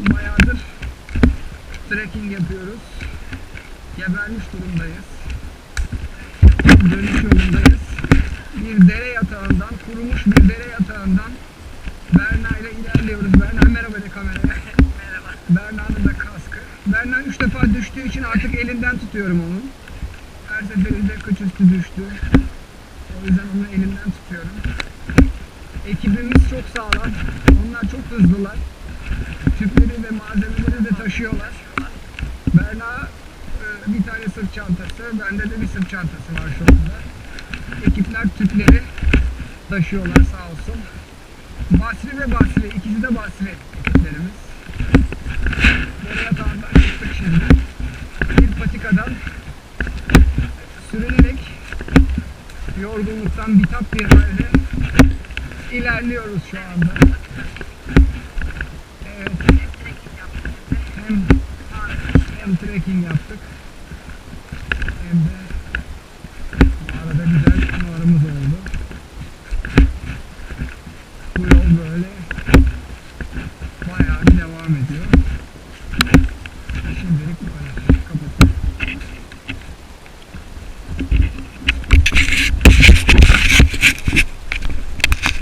bayağıdır trekking yapıyoruz. Gebermiş durumdayız. Dönüş yolundayız. Bir dere yatağından, kurumuş bir dere yatağından Berna ile ilerliyoruz. Berna merhaba de kameraya. Merhaba. Berna'nın da kaskı. Berna üç defa düştüğü için artık elinden tutuyorum onu. Her seferinde kıçüstü düştü. O yüzden onu elimden tutuyorum. Ekibimiz çok sağlam. Onlar çok hızlılar. Tüpleri ve malzemeleri de taşıyorlar. Berna e, bir tane sırt çantası, bende de bir sırt çantası var şu anda. Ekipler tüpleri taşıyorlar sağ olsun. Basri ve Basri, ikisi de Basri ekiplerimiz. Dere yatağından çıktık şimdi. Bir patikadan sürünerek yorgunluktan bitap bir halde ilerliyoruz şu anda. Evet, Trekking yaptık şimdi. hem, hem trekking yaptık hem de bu arada güzel anılarımız oldu. Bu yol böyle bayağı devam ediyor.